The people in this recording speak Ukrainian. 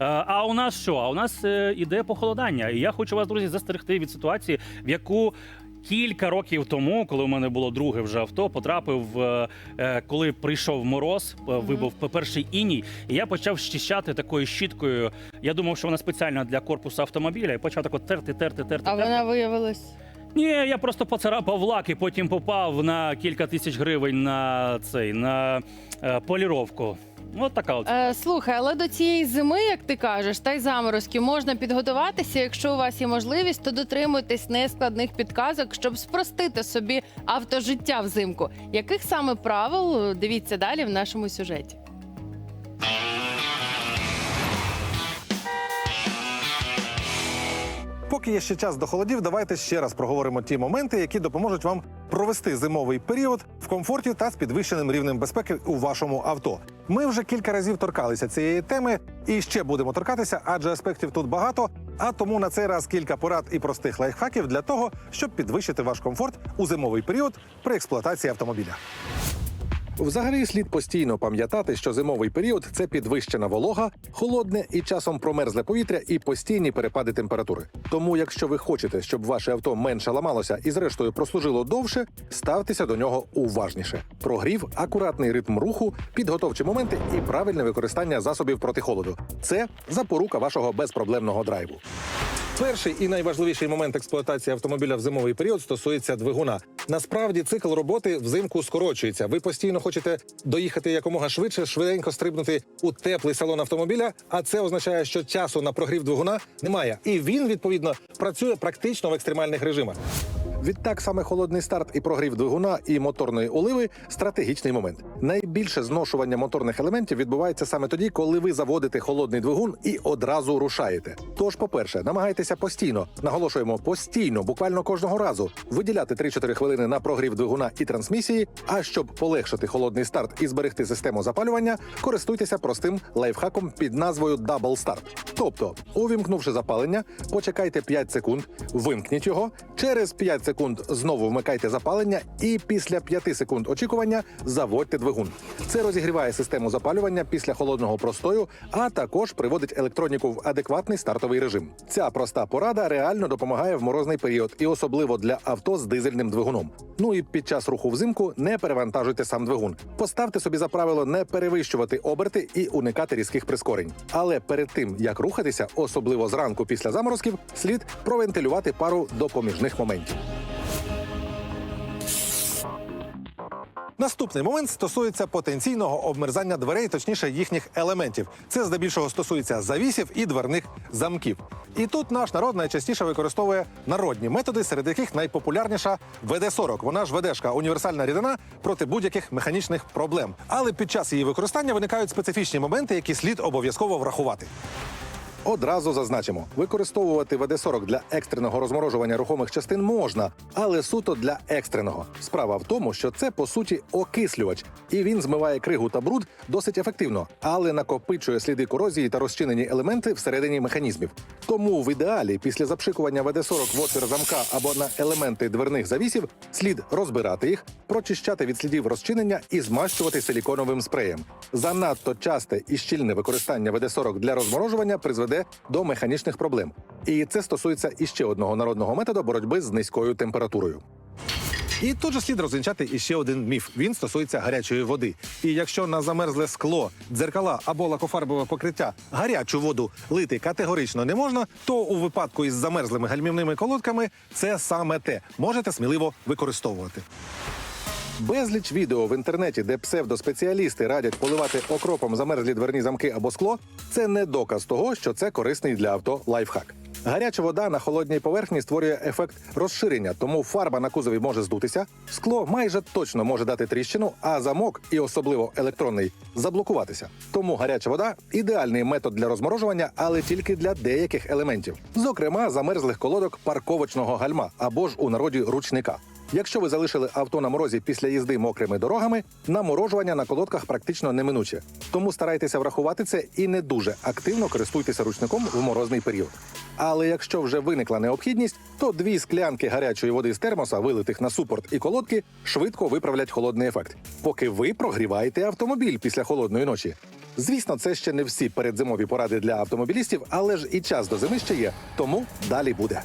Е, А у нас що? А у нас е, іде похолодання. І я хочу вас, друзі, застерегти від ситуації, в яку. Кілька років тому, коли у мене було друге вже авто, потрапив, е, коли прийшов мороз, вибув перший іній, і я почав щищати такою щіткою. Я думав, що вона спеціальна для корпусу автомобіля, і почав так от терти, терти, терти. А терти. вона виявилась. Ні, я просто поцарапав лак і потім попав на кілька тисяч гривень на цей на е, поліровку. От така от. Е, слухай, але до цієї зими, як ти кажеш, та й заморозків можна підготуватися. Якщо у вас є можливість, то дотримуйтесь нескладних підказок, щоб спростити собі автожиття взимку. Яких саме правил дивіться далі в нашому сюжеті? Поки є ще час до холодів, давайте ще раз проговоримо ті моменти, які допоможуть вам провести зимовий період в комфорті та з підвищеним рівнем безпеки у вашому авто. Ми вже кілька разів торкалися цієї теми і ще будемо торкатися, адже аспектів тут багато. А тому на цей раз кілька порад і простих лайфхаків для того, щоб підвищити ваш комфорт у зимовий період при експлуатації автомобіля. Взагалі слід постійно пам'ятати, що зимовий період це підвищена волога, холодне і часом промерзле повітря і постійні перепади температури. Тому, якщо ви хочете, щоб ваше авто менше ламалося і зрештою прослужило довше, ставтеся до нього уважніше. Прогрів, акуратний ритм руху, підготовчі моменти і правильне використання засобів проти холоду. Це запорука вашого безпроблемного драйву. Перший і найважливіший момент експлуатації автомобіля в зимовий період стосується двигуна. Насправді цикл роботи взимку скорочується. Ви постійно хочете доїхати якомога швидше, швиденько стрибнути у теплий салон автомобіля. А це означає, що часу на прогрів двигуна немає, і він відповідно працює практично в екстремальних режимах. Відтак саме холодний старт і прогрів двигуна і моторної оливи стратегічний момент. Найбільше зношування моторних елементів відбувається саме тоді, коли ви заводите холодний двигун і одразу рушаєте. Тож, по-перше, намагайтеся постійно, наголошуємо постійно, буквально кожного разу, виділяти 3-4 хвилини на прогрів двигуна і трансмісії. А щоб полегшити холодний старт і зберегти систему запалювання, користуйтеся простим лайфхаком під назвою Double Start. Тобто, увімкнувши запалення, почекайте 5 секунд, вимкніть його. Через 5 секунд знову вмикайте запалення, і після 5 секунд очікування заводьте двигун. Це розігріває систему запалювання після холодного простою, а також приводить електроніку в адекватний стартовий режим. Ця проста порада реально допомагає в морозний період, і особливо для авто з дизельним двигуном. Ну і під час руху взимку не перевантажуйте сам двигун. Поставте собі за правило не перевищувати оберти і уникати різких прискорень. Але перед тим як рухатися, особливо зранку після заморозків, слід провентилювати пару допоміжних моментів. Наступний момент стосується потенційного обмерзання дверей, точніше їхніх елементів. Це здебільшого стосується завісів і дверних замків. І тут наш народ найчастіше використовує народні методи, серед яких найпопулярніша ВД-40. Вона ж ВДшка універсальна рідина проти будь-яких механічних проблем. Але під час її використання виникають специфічні моменти, які слід обов'язково врахувати. Одразу зазначимо, використовувати ВД-40 для екстреного розморожування рухомих частин можна, але суто для екстреного. Справа в тому, що це по суті окислювач, і він змиває кригу та бруд досить ефективно, але накопичує сліди корозії та розчинені елементи всередині механізмів. Тому в ідеалі після запшикування ВД-40 в отвір замка або на елементи дверних завісів слід розбирати їх, прочищати від слідів розчинення і змащувати силіконовим спреєм. Занадто часте і щільне використання ВД-40 для розморожування призведе до механічних проблем. І це стосується іще одного народного методу боротьби з низькою температурою. І тут же слід розвінчати іще один міф. Він стосується гарячої води. І якщо на замерзле скло, дзеркала або лакофарбове покриття гарячу воду лити категорично не можна, то у випадку із замерзлими гальмівними колодками це саме те можете сміливо використовувати. Безліч відео в інтернеті, де псевдоспеціалісти радять поливати окропом замерзлі дверні замки або скло, це не доказ того, що це корисний для авто лайфхак. Гаряча вода на холодній поверхні створює ефект розширення, тому фарба на кузові може здутися, скло майже точно може дати тріщину, а замок, і особливо електронний, заблокуватися. Тому гаряча вода ідеальний метод для розморожування, але тільки для деяких елементів, зокрема замерзлих колодок парковочного гальма або ж у народі ручника. Якщо ви залишили авто на морозі після їзди мокрими дорогами, наморожування на колодках практично неминуче. Тому старайтеся врахувати це і не дуже активно користуйтеся ручником в морозний період. Але якщо вже виникла необхідність, то дві склянки гарячої води з термоса, вилитих на супорт і колодки, швидко виправлять холодний ефект, поки ви прогріваєте автомобіль після холодної ночі. Звісно, це ще не всі передзимові поради для автомобілістів, але ж і час до зими ще є. Тому далі буде.